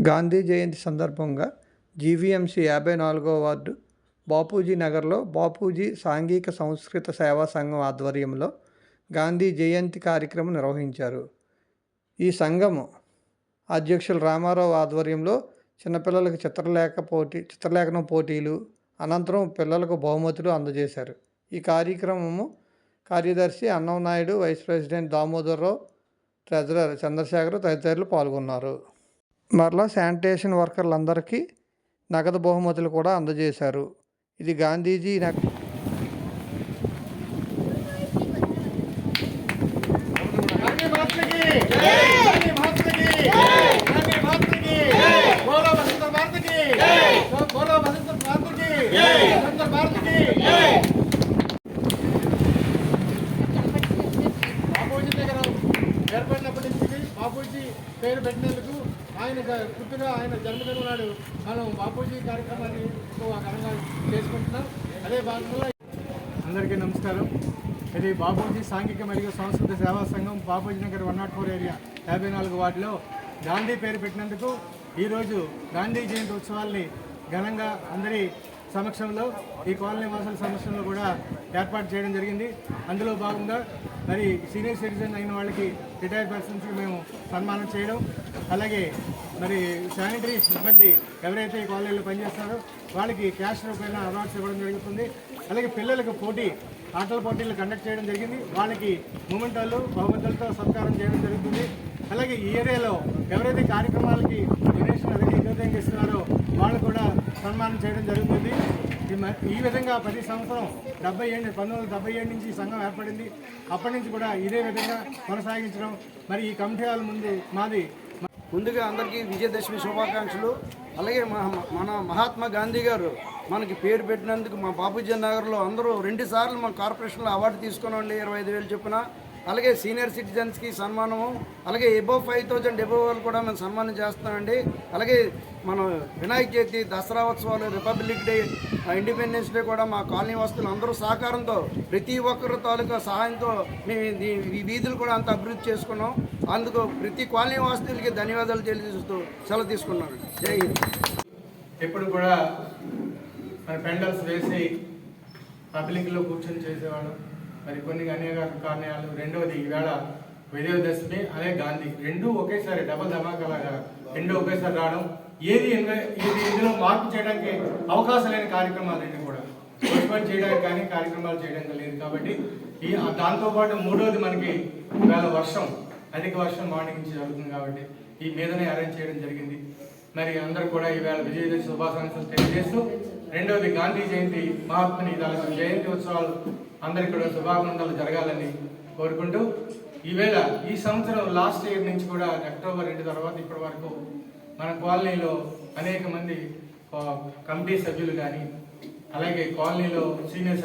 గాంధీ జయంతి సందర్భంగా జీవీఎంసీ యాభై నాలుగో వార్డు బాపూజీ నగర్లో బాపూజీ సాంఘిక సంస్కృత సేవా సంఘం ఆధ్వర్యంలో గాంధీ జయంతి కార్యక్రమం నిర్వహించారు. ఈ సంఘం అధ్యక్షులు రామారావు ఆధ్వర్యంలో చిన్నపిల్లలకు చిత్రలేఖ పోటీ చిత్రలేఖనం పోటీలు అనంతరం పిల్లలకు బహుమతులు అందజేశారు. ఈ కార్యక్రమము కార్యదర్శి Annam Naidu vice president Damodarrao treasurer Chandrashekar తదితరులు పాల్గొన్నారు. మరలా శానిటేషన్ వర్కర్లందరికీ నగదు బహుమతులు కూడా అందజేశారు. ఇది గాంధీజీ నగ ఏర్పడినప్పటి నుంచి బాపూజీ పేరు పెట్టినందుకు ఆయన పుట్టిన ఆయన జన్మదిన నాడు మనం బాపూజీ కార్యక్రమాన్ని ఎక్కువ ఘనంగా చేసుకుంటున్నాం. అదే భాగంలో అందరికీ నమస్కారం. ఇది బాపూజీ సాంఘిక మరియు సంస్కృత సేవా సంఘం Bapuji Nagar one nought four area యాభై నాలుగు వార్డులో గాంధీ పేరు పెట్టినందుకు ఈరోజు గాంధీ జయంతి ఉత్సవాల్ని ఘనంగా అందరి సమక్షంలో ఈ కాలనీ వాసుల సమక్షంలో కూడా ఏర్పాటు చేయడం జరిగింది. అందులో భాగంగా మరి సీనియర్ సిటిజన్ అయిన వాళ్ళకి రిటైర్డ్ పర్సన్స్కి మేము సన్మానం చేయడం. అలాగే మరి శానిటరీ సిబ్బంది ఎవరైతే ఈ కాలనీలో పనిచేస్తారో వాళ్ళకి క్యాష్ రూపాయల అవార్డ్స్ ఇవ్వడం జరుగుతుంది. అలాగే పిల్లలకు పోటీ ఆటల పోటీలు కండక్ట్ చేయడం జరిగింది. వాళ్ళకి మూమెంటాలు బహుమతులతో సత్కారం చేయడం జరుగుతుంది. అలాగే ఈ ఏరియాలో ఎవరైతే కార్యక్రమాలకి డొనేషన్ అలాగే ఇస్తున్నారో వాళ్ళు కూడా సన్మానం చేయడం జరుగుతుంది. ఈ మ- ఈ విధంగా ప్రతి సంవత్సరం డెబ్బై ఏడు పంతొమ్మిది వందల డెబ్బై ఏడు నుంచి ఈ సంఘం ఏర్పడింది. అప్పటి నుంచి కూడా ఇదే విధంగా కొనసాగించడం. మరి ఈ కమిటీ ముందు మాది ముందుగా అందరికీ విజయదశమి శుభాకాంక్షలు. అలాగే మన- మన మహాత్మా గాంధీ గారు మనకి పేరు పెట్టినందుకు మా బాపూజీ నగర్లో అందరూ రెండు సార్లు మా కార్పొరేషన్లో అవార్డు తీసుకున్నాండి ఇరవై ఐదు వేలు చొప్పున. అలాగే సీనియర్ సిటిజన్స్కి సన్మానము అలాగే ఎబో ఫైవ్ థౌజండ్ ఎబో వాళ్ళు కూడా మేము సన్మానం చేస్తున్నామండి. అలాగే మనం వినాయక చవితి దసరా ఉత్సవాలు రిపబ్లిక్ డే ఇండిపెండెన్స్ డే కూడా మా కాలనీ వస్తువులు అందరూ సహకారంతో ప్రతి ఒక్కరి తాలూకా సహాయంతో మేము ఈ- వీధులు కూడా అంత అభివృద్ధి చేసుకున్నాం. అందుకు ప్రతి కాలనీ వాస్తువులకి ధన్యవాదాలు తెలియజేస్తూ సెలవు తీసుకున్నాను. జై హింద్. ఎప్పుడు కూడా మన పెండల్స్ వేసి పబ్లిక్లో కూర్చొని చేసేవాళ్ళం. మరి కొన్ని అనేక కారణాలు. రెండవది ఈవేళ విజయదశమి అదే గాంధీ. రెండు ఒకేసారి డబల్ ధమాకలాగా రెండు ఒకేసారి రావడం. ఏది ఏది ఇందులో మార్పు చేయడానికి అవకాశం లేని కార్యక్రమాలు రెండు కూడా. పోస్ట్పోన్ చేయడానికి కానీ కార్యక్రమాలు చేయడానికి లేదు కాబట్టి ఈ దాంతోపాటు మూడోది మనకి ఇవాళ వర్షం. అధిక వర్షం మార్నింగ్ నుంచి జరుగుతుంది కాబట్టి ఈ మీదనే అరేంజ్ చేయడం జరిగింది. మరి అందరూ కూడా ఈవేళ విజయదశమి శుభాకాంక్షలు తెలియజేస్తూ రెండవది గాంధీ జయంతి మహాత్ముని జయంతి ఉత్సవాలు అందరికీ కూడా శుభాకాంక్షలు జరగాలని కోరుకుంటూ ఈవేళ ఈ సంవత్సరం లాస్ట్ ఇయర్ నుంచి కూడా అక్టోబర్ రెండు తర్వాత ఇప్పటి వరకు మన కాలనీలో అనేక మంది కమిటీ సభ్యులు కానీ అలాగే కాలనీలో సీనియర్